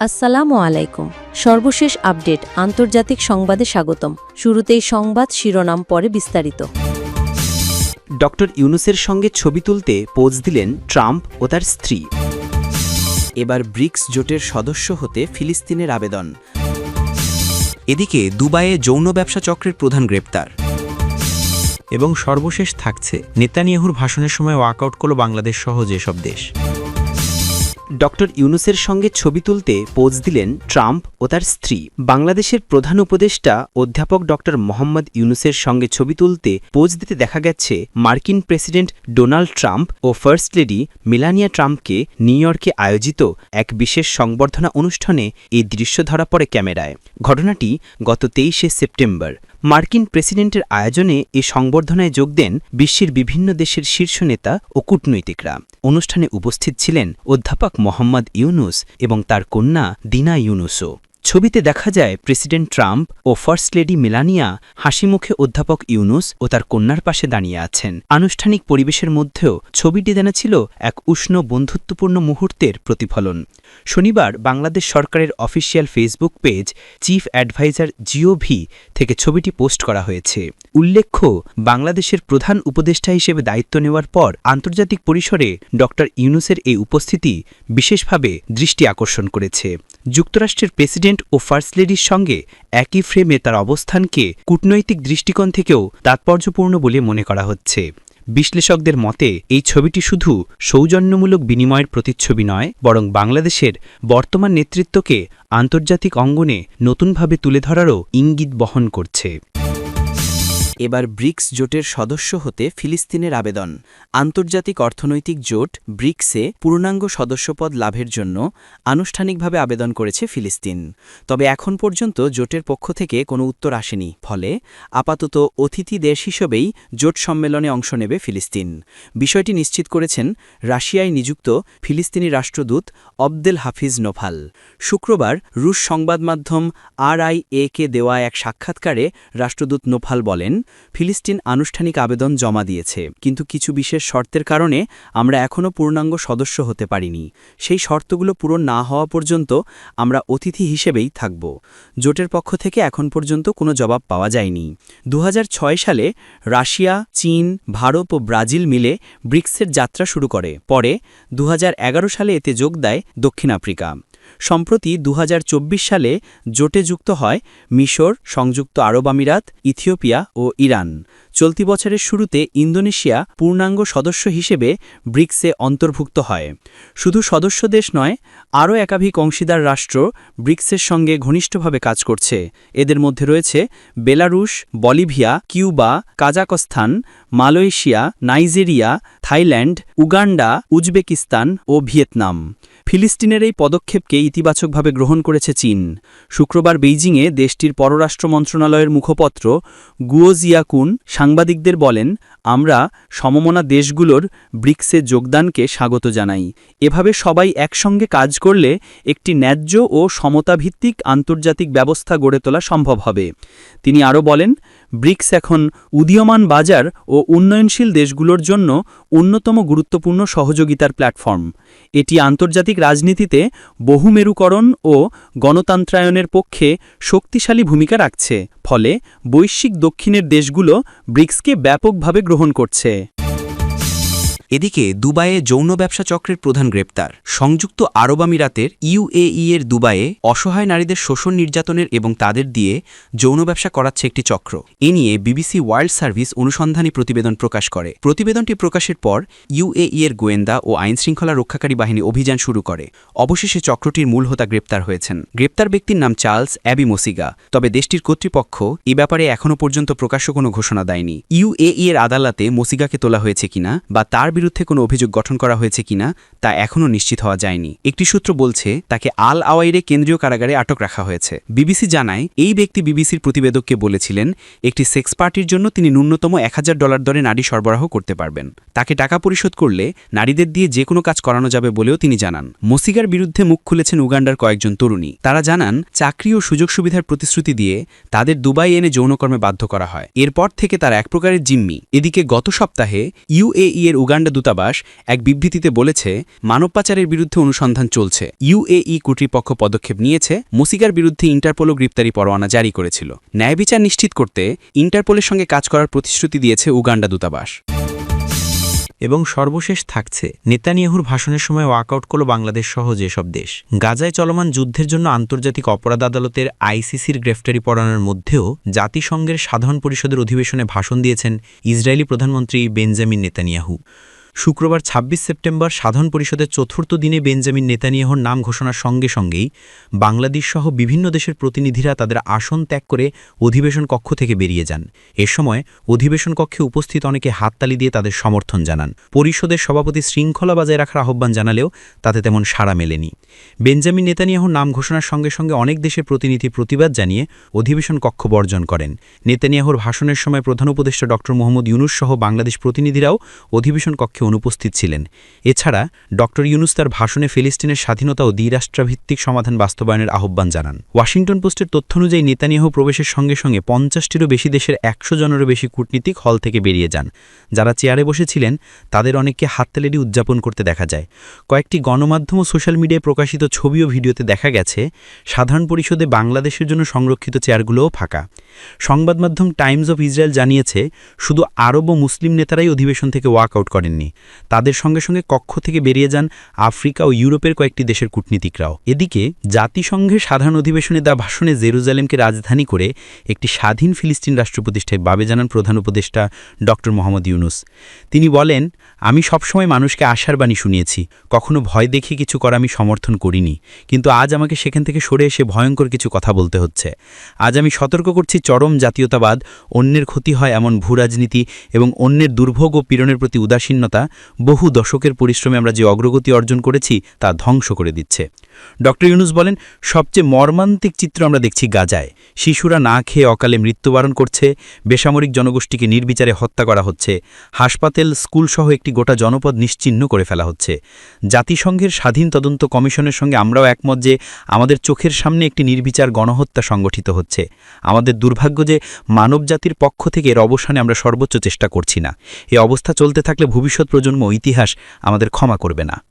আসসালামু আলাইকুম। সর্বশেষ আপডেট, আন্তর্জাতিক সংবাদে স্বাগতম। শুরুতেই সংবাদ শিরোনাম, পরে বিস্তারিত। ডক্টর ইউনুসের সঙ্গে ছবি তুলতে পোজ দিলেন ট্রাম্প ও তার স্ত্রী। এবার ব্রিক্স জোটের সদস্য হতে ফিলিস্তিনের আবেদন। এদিকে দুবাইয়ে যৌন ব্যবসা চক্রের প্রধান গ্রেপ্তার। এবং সর্বশেষ থাকছে নেতানিয়াহুর ভাষণের সময় ওয়াকআউট করল বাংলাদেশ সহ যেসব দেশ। ডক্টর ইউনুসের সঙ্গে ছবি তুলতে পোজ দিলেন ট্রাম্প ও তার স্ত্রী। বাংলাদেশের প্রধান উপদেষ্টা অধ্যাপক ডক্টর মোহাম্মদ ইউনুসের সঙ্গে ছবি তুলতে পোজ দিতে দেখা গেছে মার্কিন প্রেসিডেন্ট ডোনাল্ড ট্রাম্প ও ফার্স্ট লেডি মিলানিয়া ট্রাম্পকে নিউ ইয়র্কে আয়োজিত এক বিশেষ সংবর্ধনা অনুষ্ঠানে এই দৃশ্য ধরা পড়ে ক্যামেরায়। ঘটনাটি গত তেইশে সেপ্টেম্বর। মার্কিন প্রেসিডেন্টের আয়োজনে এ সংবর্ধনায় যোগ দেন বিশ্বের বিভিন্ন দেশের শীর্ষ নেতা ও কূটনৈতিকরা। অনুষ্ঠানে উপস্থিত ছিলেন অধ্যাপক মোহাম্মদ ইউনুস এবং তার কন্যা দিনা ইউনুসও। ছবিতে দেখা যায় প্রেসিডেন্ট ট্রাম্প ও ফার্স্ট লেডি মেলানিয়া হাসিমুখে অধ্যাপক ইউনুস ও তার কন্যার পাশে দাঁড়িয়ে আছেন। আনুষ্ঠানিক পরিবেশের মধ্যেও ছবিটি দেনা ছিল এক উষ্ণ বন্ধুত্বপূর্ণ মুহূর্তের প্রতিফলন। শনিবার বাংলাদেশ সরকারের official Facebook page chief adviser GOV থেকে ছবিটি পোস্ট করা হয়েছে। উল্লেখ্য, বাংলাদেশের প্রধান উপদেষ্টা হিসেবে দায়িত্ব নেওয়ার পর আন্তর্জাতিক পরিসরে ড. ইউনুসের এই উপস্থিতি বিশেষভাবে দৃষ্টি আকর্ষণ করেছে। যুক্তরাষ্ট্রের প্রেসিডেন্ট ও ফার্স্ট লেডির সঙ্গে একই ফ্রেমে তার অবস্থানকে কূটনৈতিক দৃষ্টিকোণ থেকেও তাৎপর্যপূর্ণ বলে মনে করা হচ্ছে। বিশ্লেষকদের মতে, এই ছবিটি শুধু সৌজন্যমূলক বিনিময়ের প্রতিচ্ছবি নয়, বরং বাংলাদেশের বর্তমান নেতৃত্বকে আন্তর্জাতিক অঙ্গনে নতুনভাবে তুলে ধরারও ইঙ্গিত বহন করছে। এবার ব্রিক্স জোটের সদস্য হতে ফিলিস্তিনের আবেদন। আন্তর্জাতিক অর্থনৈতিক জোট, ব্রিক্সে পূর্ণাঙ্গ সদস্যপদ লাভের জন্য আনুষ্ঠানিকভাবে আবেদন করেছে ফিলিস্তিন। তবে এখন পর্যন্ত জোটের পক্ষ থেকে কোনো উত্তর আসেনি। ফলে আপাতত অতিথি দেশ হিসেবেই জোট সম্মেলনে অংশ নেবে ফিলিস্তিন। বিষয়টি নিশ্চিত করেছেন রাশিয়ায় নিযুক্ত ফিলিস্তিনি রাষ্ট্রদূত অবদেল হাফিজ নোভাল। শুক্রবার রুশ সংবাদ মাধ্যম আরআইএ কে দেওয়া এক সাক্ষাৎকারে রাষ্ট্রদূত নোভাল বলেন ফিলিস্তিন আনুষ্ঠানিক আবেদন জমা দিয়েছে। কিন্তু কিছু বিশেষ শর্তের কারণে আমরা এখনও পূর্ণাঙ্গ সদস্য হতে পারিনি। সেই শর্তগুলো পূরণ না হওয়া পর্যন্ত আমরা অতিথি হিসেবেই থাকব। জোটের পক্ষ থেকে এখন পর্যন্ত কোনো জবাব পাওয়া যায়নি। দুহাজার ছয় সালে রাশিয়া, চীন, ভারত ও ব্রাজিল মিলে ব্রিক্সের যাত্রা শুরু করে। পরে দুহাজার এগারো সালে এতে যোগ দেয় দক্ষিণ আফ্রিকা। সম্প্রতি দু হাজার চব্বিশ সালে জোটে যুক্ত হয় মিশর, সংযুক্ত আরব আমিরাত, ইথিওপিয়া ও ইরান। চলতি বছরের শুরুতে ইন্দোনেশিয়া পূর্ণাঙ্গ সদস্য হিসেবে ব্রিক্সে অন্তর্ভুক্ত হয়। শুধু সদস্য দেশ নয়, আরও একাধিক অংশীদার রাষ্ট্র ব্রিক্সের সঙ্গে ঘনিষ্ঠভাবে কাজ করছে। এদের মধ্যে রয়েছে Belarus, Bolivia, Cuba, Kazakhstan, Malaysia, Nigeria, Thailand, Uganda, Uzbekistan ও ভিয়েতনাম। ফিলিস্তিনের এই পদক্ষেপকে ইতিবাচকভাবে গ্রহণ করেছে চীন। শুক্রবার বেইজিংয়ে দেশটির পররাষ্ট্র মন্ত্রণালয়ের মুখপত্র গুয়োজিয়াকুন সাংবাদিকদের বলেন, আমরা সমমনা দেশগুলোর ব্রিক্সে যোগদানকে স্বাগত জানাই। এভাবে সবাই একসঙ্গে কাজ করলে একটি ন্যায্য ও সমতাভিত্তিক আন্তর্জাতিক ব্যবস্থা গড়ে তোলা সম্ভব হবে। তিনি আরও বলেন ব্রিক্স এখন উদীয়মান বাজার ও উন্নয়নশীল দেশগুলোর জন্য অন্যতম গুরুত্বপূর্ণ সহযোগিতার প্ল্যাটফর্ম। এটি আন্তর্জাতিক রাজনীতিতে বহুমেরুকরণ ও গণতন্ত্রায়নের পক্ষে শক্তিশালী ভূমিকা রাখছে, ফলে বৈশ্বিক দক্ষিণের দেশগুলো ব্রিক্সকে ব্যাপকভাবে গ্রহণ করছে। এদিকে দুবাইয়ে যৌন ব্যবসা চক্রের প্রধান গ্রেপ্তার। সংযুক্ত আরব আমিরাতের ইউএই এর দুবাইয়ে অসহায় নারীদের শোষণ নির্যাতনের এবং তাদের দিয়ে যৌন ব্যবসা করাচ্ছে একটি চক্র। এ নিয়ে বিবিসি ওয়ার্ল্ড সার্ভিস অনুসন্ধানী প্রতিবেদন প্রকাশ করে। প্রতিবেদনটি প্রকাশের পর ইউএই এর গোয়েন্দা ও আইনশৃঙ্খলা রক্ষাকারী বাহিনী অভিযান শুরু করে। অবশেষে চক্রটির মূল হোতা গ্রেপ্তার হয়েছেন। গ্রেপ্তার ব্যক্তির নাম চার্লস অ্যাবি মোসিগা। তবে দেশটির কর্তৃপক্ষ এ ব্যাপারে এখনও পর্যন্ত প্রকাশ্য কোনো ঘোষণা দেয়নি। ইউএই এর আদালতে মোসিগাকে তোলা হয়েছে কিনা বা তার বিরুদ্ধে কোনো অভিযোগ গঠন করা হয়েছে কিনা তা এখনও নিশ্চিত হওয়া যায়নি। একটি সূত্র বলছে, তাকে আল আওয়াইরে কেন্দ্রীয় কারাগারে আটক রাখা হয়েছে। বিবিসি জানায়, এই ব্যক্তি বিবিসির প্রতিবেদককে বলেছিলেন, একটি সেক্স পার্টির জন্য তিনি ন্যূনতম এক হাজার ডলার দরে নারী সরবরাহ করতে পারবেন। তাকে টাকা পরিশোধ করলে নারীদের দিয়ে যে কোনো কাজ করানো যাবে বলেও তিনি জানান। মসিগার বিরুদ্ধে মুখ খুলেছেন উগান্ডার কয়েকজন তরুণী। তারা জানান, চাকরি ও সুযোগ সুবিধার প্রতিশ্রুতি দিয়ে তাদের দুবাই এনে যৌনকর্মে বাধ্য করা হয়। এরপর থেকে তারা এক প্রকারের জিম্মি। এদিকে গত সপ্তাহে ইউএই এর উগান্ডা উগান্ডা দূতাবাস এক বিবৃতিতে বলেছে মানব পাচারের বিরুদ্ধে অনুসন্ধান চলছে। ইউএই কর্তৃপক্ষ পদক্ষেপ নিয়েছে মুসিকার বিরুদ্ধে ইন্টারপোলও গ্রেপ্তারি পরোয়ানা জারি করেছিল। ন্যায় বিচার নিশ্চিত করতে ইন্টারপোলের সঙ্গে কাজ করার প্রতিশ্রুতি দিয়েছে উগান্ডা দূতাবাস। এবং সর্বশেষ থাকছে, নেতানিয়াহুর ভাষণের সময় ওয়াকআউট করল বাংলাদেশ সহ যেসব দেশ। গাজায় চলমান যুদ্ধের জন্য আন্তর্জাতিক অপরাধ আদালতের আইসিসির গ্রেফতারি পড়ানোর মধ্যেও জাতিসংঘের সাধারণ পরিষদের অধিবেশনে ভাষণ দিয়েছেন ইসরায়েলি প্রধানমন্ত্রী বেঞ্জামিন নেতানিয়াহু। শুক্রবার ২৬ সেপ্টেম্বর সাধারণ পরিষদের চতুর্থ দিনে বেঞ্জামিন নেতানিয়াহর নাম ঘোষণার সঙ্গে সঙ্গেই বাংলাদেশ সহ বিভিন্ন দেশের প্রতিনিধিরা তাদের আসন ত্যাগ করে অধিবেশন কক্ষ থেকে বেরিয়ে যান। এ সময় অধিবেশন কক্ষে উপস্থিত অনেকে হাততালি দিয়ে তাদের সমর্থন জানান। পরিষদের সভাপতি শৃঙ্খলা বজায় রাখার আহ্বান জানালেও তাতে তেমন সাড়া মেলেনি। বেঞ্জামিন নেতানিয়াহর নাম ঘোষণার সঙ্গে সঙ্গে অনেক দেশের প্রতিনিধি প্রতিবাদ জানিয়ে অধিবেশন কক্ষ বর্জন করেন। নেতানিয়াহুর ভাষণের সময় প্রধান উপদেষ্টা ড মোহাম্মদ ইউনুস সহ বাংলাদেশ প্রতিনিধিরাও অধিবেশন কক্ষে অনুপস্থিত ছিলেন। এছাড়া ড ইউনুস তার ভাষণে ফিলিস্তিনের স্বাধীনতা ও দ্বিরাষ্ট্রভিত্তিক সমাধান বাস্তবায়নের আহ্বান জানান। ওয়াশিংটন পোস্টের তথ্য অনুযায়ী নেতানিয়াহু প্রবেশের সঙ্গে সঙ্গে পঞ্চাশটিরও বেশি দেশের একশো জনেরও বেশি কূটনীতিক হল থেকে বেরিয়ে যান। যারা চেয়ারে বসেছিলেন, তাদের অনেককে হাততালেরি উদযাপন করতে দেখা যায়। কয়েকটি গণমাধ্যম ও সোশ্যাল মিডিয়ায় প্রকাশিত ছবি ও ভিডিওতে দেখা গেছে, সাধারণ পরিষদে বাংলাদেশের জন্য সংরক্ষিত চেয়ারগুলোও ফাঁকা। সংবাদ মাধ্যম টাইমস অফ ইসরায়েল জানিয়েছে, শুধু আরব ও মুসলিম নেতারাই অধিবেশন থেকে ওয়াকআউট করেননি। তাদের সঙ্গে সঙ্গে কক্ষ থেকে বেরিয়ে যান আফ্রিকা ও ইউরোপের কয়েকটি দেশের কূটনীতিকরাও। এদিকে জাতিসংঘের সাধারণ অধিবেশনে দেওয়া ভাষণে জেরুজালেমকে রাজধানী করে একটি স্বাধীন ফিলিস্তিন রাষ্ট্র প্রতিষ্ঠায় বাবে জানান প্রধান উপদেষ্টা ড মোহাম্মদ ইউনুস। তিনি বলেন, আমি সবসময় মানুষকে আশার বাণী শুনিয়েছি। কখনো ভয় দেখে কিছু করা আমি সমর্থন করিনি। কিন্তু আজ আমাকে সেখান থেকে সরে এসে ভয়ঙ্কর কিছু কথা বলতে হচ্ছে। আজ আমি সতর্ক করছি চরম জাতীয়তাবাদ, অন্যের ক্ষতি হয় এমন ভূরাজনীতি এবং অন্যের দুর্ভোগ ও পীড়নের প্রতি উদাসীনতা বহু দশকের পরিশ্রমে আমরা যে অগ্রগতি অর্জন করেছি তা ধ্বংস করে দিচ্ছে। ড ইউনুস বলেন, সবচেয়ে মর্মান্তিক চিত্র আমরা দেখছি গাজায়। শিশুরা না খেয়ে অকালে মৃত্যুবরণ করছে, বেসামরিক জনগোষ্ঠীকে নির্বিচারে হত্যা করা হচ্ছে, হাসপাতাল, স্কুলসহ একটি গোটা জনপদ নিশ্চিহ্ন করে ফেলা হচ্ছে। জাতিসংঘের স্বাধীন তদন্ত কমিশনের সঙ্গে আমরাও একমত যে, আমাদের চোখের সামনে একটি নির্বিচার গণহত্যা সংগঠিত হচ্ছে। আমাদের দুর্ভাগ্য যে, মানবজাতির পক্ষ থেকে এর অবসানে আমরা সর্বোচ্চ চেষ্টা করছি না। এ অবস্থা চলতে থাকলে ভবিষ্যৎ প্রজন্ম ইতিহাস আমাদের ক্ষমা করবে না।